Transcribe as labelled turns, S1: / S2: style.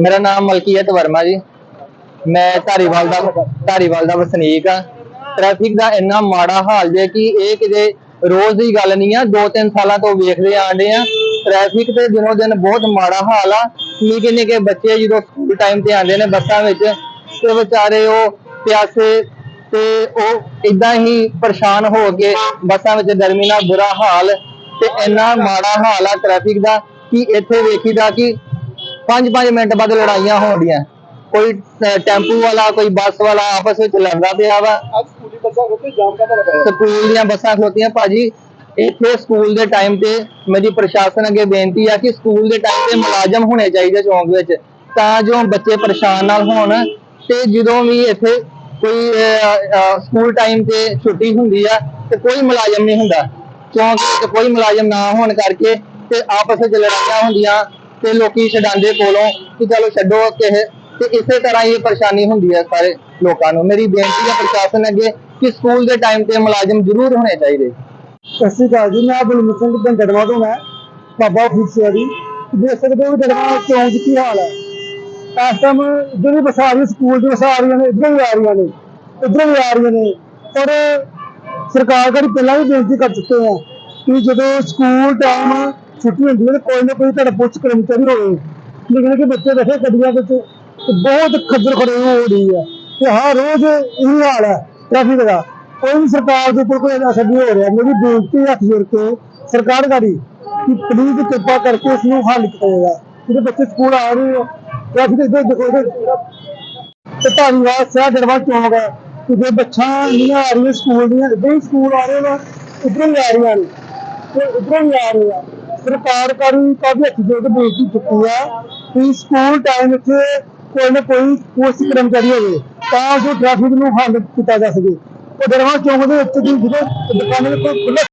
S1: ਮੇਰਾ ਨਾਮ ਮਲਕੀਅਤ ਵਰਮਾ ਜੀ। ਮੈਂ ਧਾਰੀਵਾਲ ਦਾ ਧਾਰੀਵਾਲ ਦਾ ਵਸਨੀਕ ਆ ਟ੍ਰੈਫਿਕ ਦਾ ਇੰਨਾ ਮਾੜਾ ਹਾਲ ਜੇ ਕਿ ਇਹ ਕਿਤੇ ਰੋਜ਼ ਦੀ ਗੱਲ ਨਹੀਂ ਆ, ਦੋ ਤਿੰਨ ਸਾਲਾਂ ਤੋਂ ਵੇਖਦੇ ਆਂਦੇ ਆ। ਟ੍ਰੈਫਿਕ ਤੇ ਦਿਨੋ ਦਿਨ ਬਹੁਤ ਮਾੜਾ ਹਾਲ ਆ। ਨਿੱਕੇ ਨਿੱਕੇ ਬੱਚੇ ਜਦੋਂ ਸਕੂਲ ਟਾਈਮ ਤੇ ਆਉਂਦੇ ਨੇ ਬੱਸਾਂ ਵਿੱਚ ਤੇ ਵਿਚਾਰੇ ਉਹ ਪਿਆਸੇ ਤੇ ਉਹ ਇਦਾਂ ਹੀ ਪਰੇਸ਼ਾਨ ਹੋ ਕੇ ਬੱਸਾਂ ਵਿੱਚ ਗਰਮੀ ਨਾਲ ਬੁਰਾ ਹਾਲ ਤੇ ਇੰਨਾ ਮਾੜਾ ਹਾਲ ਆ ਟ੍ਰੈਫਿਕ ਦਾ ਕਿ ਇੱਥੇ ਵੇਖੀਦਾ ਕਿ 5-5 ਮਿੰਟ ਬਾਅਦ ਲੜਾਈਆਂ ਹੋਣੀਆਂ ਕੋਈ ਅਹ, ਟੈਂਪੂ ਵਾਲਾ ਕੋਈ ਬੱਸ ਵਾਲਾ ਆਪਸ ਵਿੱਚ ਲੜਦਾ ਪਿਆ ਵਾ।
S2: ਸਕੂਲੀ ਬੱਸਾਂ ਉੱਤੇ ਜਾਮ ਕਾਹਦਾ ਲਗਾਇਆ
S1: ਸਕੂਲ ਦੀਆਂ ਬੱਸਾਂ ਖਲੋਤੀਆਂ ਭਾਜੀ ਇੱਥੇ ਸਕੂਲ ਦੇ ਟਾਈਮ ਤੇ ਮੇਰੀ ਪ੍ਰਸ਼ਾਸਨ ਅੱਗੇ ਬੇਨਤੀ ਆ ਕਿ ਸਕੂਲ ਦੇ ਟਾਈਮ ਤੇ ਮੁਲਾਜ਼ਮ ਹੋਣੇ ਚਾਹੀਦੇ ਚੌਂਕ ਵਿੱਚ। ਤਾਂ ਜੋ ਬੱਚੇ ਪਰੇਸ਼ਾਨ ਨਾਲ ਹੋਣ ਤੇ ਜਦੋਂ ਵੀ ਇੱਥੇ ਕੋਈ ਸਕੂਲ ਟਾਈਮ ਤੇ ਛੁੱਟੀ ਹੁੰਦੀ ਆ ਤੇ ਕੋਈ ਮੁਲਾਜ਼ਮ ਨਹੀਂ ਹੁੰਦਾ। ਵਿੱਚ ਕੋਈ ਮੁਲਾਜ਼ਮ ਨਾ ਹੋਣ ਕਰਕੇ ਤੇ ਆਪਸ ਵਿੱਚ ਲੜਾਈਆਂ ਹੁੰਦੀਆਂ। ਤੇ ਲੋਕੀ ਛਡਾਉਂਦੇ ਕੋਲੋਂ ਕਿ ਚਲੋ ਛੱਡੋ ਕਿਸੇ ਤੇ ਇਸੇ ਤਰ੍ਹਾਂ ਹੀ ਪਰੇਸ਼ਾਨੀ ਹੁੰਦੀ ਹੈ ਸਾਰੇ ਲੋਕਾਂ ਨੂੰ। ਮੇਰੀ ਬੇਨਤੀ ਹੈ ਪ੍ਰਸ਼ਾਸਨ ਅੱਗੇ ਕਿ ਸਕੂਲ ਦੇ ਟਾਈਮ ਤੇ ਮੁਲਾਜ਼ਮ ਜ਼ਰੂਰ ਹੋਣੇ ਚਾਹੀਦੇ।
S2: ਸਤਿ ਸ਼੍ਰੀ ਅਕਾਲ ਜੀ, ਮੈਂ ਬਲਮੀਤ ਸਿੰਘ ਬੰਦੜਵਾ ਤੋਂ ਮੈਂ, ਬਾਬਾ ਫੂਸਿਆਰੀ ਦੇਖ ਸਕਦੇ ਹੋ ਡੜਵਾ ਚੌਂਕ ਕੀ ਹਾਲ ਹੈ। ਇਸ ਟਾਈਮ ਜਿਹੜੀ ਬੱਸਾਂ ਆ ਸਕੂਲ ਦੀ ਬੱਸਾਂ ਆ ਰਹੀਆਂ ਨੇ, ਇੱਧਰੋਂ ਵੀ ਆ ਰਹੀਆਂ ਨੇ, ਇੱਧਰੋਂ ਵੀ ਆ ਰਹੀਆਂ ਨੇ। ਪਰ ਸਰਕਾਰ ਕੋਲ ਪਹਿਲਾਂ ਵੀ ਬੇਨਤੀ ਕਰ ਚੁੱਕੇ ਆ ਕਿ ਜਦੋਂ ਸਕੂਲ ਟਾਈਮ ਛੁੱਟੀ ਹੁੰਦੀ ਹੈ ਕੋਈ ਨਾ ਕੋਈ ਤੁਹਾਡਾ ਪੁਲਿਸ ਕਰਮਚਾਰੀ ਹੋਵੇ ਲੇਕਿਨ ਕਿ ਬੱਚੇ ਬੈਠੇ ਗੱਡੀਆਂ ਵਿੱਚ ਬਹੁਤ ਖੱਜਲ ਖੜੇ ਹੋ ਰਹੀ ਹੈ ਤੇ ਹਰ ਰੋਜ਼ ਇਹੀ ਹਾਲ ਹੈ ਟ੍ਰੈਫਿਕ ਦਾ। ਕੋਈ ਸਰਕਾਰ ਦੇ ਉੱਪਰ ਕੋਈ ਅਸਰ ਨਹੀਂ ਹੋ ਰਿਹਾ। ਮੇਰੀ ਬੇਨਤੀ ਹੱਥ ਜੋੜ ਕੇ ਸਰਕਾਰ ਗਾੜੀ ਕਿ ਪਲੀਜ਼ ਕਿਰਪਾ ਕਰਕੇ ਇਸ ਨੂੰ ਹੱਲ ਕੀਤਾ ਜਿਹੜੇ ਬੱਚੇ ਸਕੂਲ ਆ ਰਹੇ ਹੋ ਟ੍ਰੈਫਿਕ ਦੇ ਦੇਖੋ ਤੇ ਧੰਨਵਾਦ ਸ਼ਹਿਰ ਦਰਬਾਰ ਚੌਂਕ ਹੈ ਕਿ ਜੇ ਬੱਚਾ ਨਹੀਂ ਆ ਰਹੀਆਂ, ਸਕੂਲ ਦੀਆਂ ਇੱਦਾਂ ਹੀ ਸਕੂਲ ਆ ਰਹੇ ਨੇ ਇੱਧਰੋਂ ਹੀ ਆ ਰਹੀਆਂ ਨੇ। ਤੇ ਇੱਧਰੋਂ ਹੀ ਆ ਰਹੇ ਸਰਕਾਰ ਕਰੀ ਕਾਫੀ ਹੱਥ ਜੋੜ ਕੇ ਬੇਨਤੀ ਚੁੱਕੀ ਹੈ ਕਿ ਸਕੂਲ ਟਾਈਮ ਵਿੱਚ ਕੋਈ ਨਾ ਕੋਈ ਪੁਲਿਸ ਕਰਮਚਾਰੀ ਹੋਵੇ, ਤਾਂ ਜੋ ਟ੍ਰੈਫਿਕ ਨੂੰ ਹੱਲ ਕੀਤਾ ਜਾ ਸਕੇ। ਉਹ ਦਰਬਾਰ ਚੌਂਕ ਦੇ ਉੱਤੇ ਦੀ ਜਿਹੜੇ ਦੁਕਾਨਾਂ ਦੇ ਕੋਲ ਖੁੱਲ੍ਹਾ